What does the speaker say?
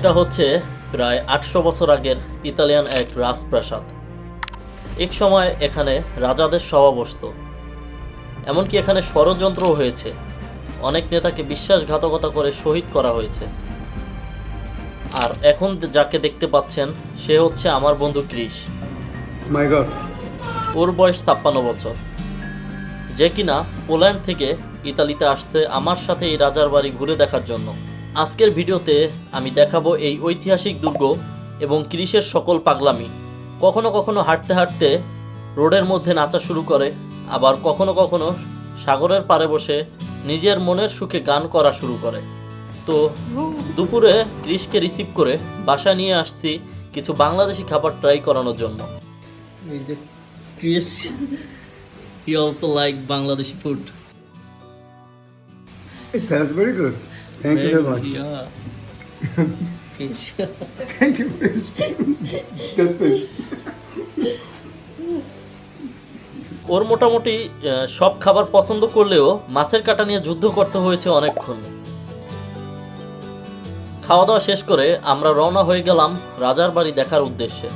এটা হচ্ছে প্রায় আটশো বছর আগের ইতালিয়ান এক রাজপ্রাসাদ। এক সময় এখানে রাজাদের সভা বসত। এমনকি এখানে ষড়যন্ত্রও হয়েছে। অনেক নেতাকে বিশ্বাসঘাতকতা করে শহীদ করা হয়েছে। আর এখন যাকে দেখতে পাচ্ছেন সে হচ্ছে আমার বন্ধু ক্রিস। ওর বয়স ছাপ্পান্ন বছর। যে কিনা পোল্যান্ড থেকে ইতালিতে আসছে আমার সাথে এই রাজার বাড়ি ঘুরে দেখার জন্য। আজকের ভিডিওতে আমি দেখাবো এই ঐতিহাসিক দুর্গ এবং ক্রিসের সকল পাগলামি। কখনো কখনো হাঁটতে হাঁটতে রোডের মধ্যে নাচা শুরু করে আবার কখনো কখনো সাগরের পাড়ে বসে নিজের মনের সুখে গান করা শুরু করে। তো দুপুরে ক্রিসকে রিসিভ করে বাসা নিয়ে আসছি কিছু বাংলাদেশি খাবার ট্রাই করানোর জন্য। এই যে Chris he also like Bangladeshi food It tastes very good. Thank you very much. fish. Thank you, fish. Good fish. ওর মোটামুটি সব খাবার পছন্দ করলেও মাছের কাটা নিয়ে যুদ্ধ করতে হয়েছে অনেকক্ষণ খাওয়া দাওয়া শেষ করে আমরা রওনা হয়ে গেলাম রাজার বাড়ি দেখার উদ্দেশ্যে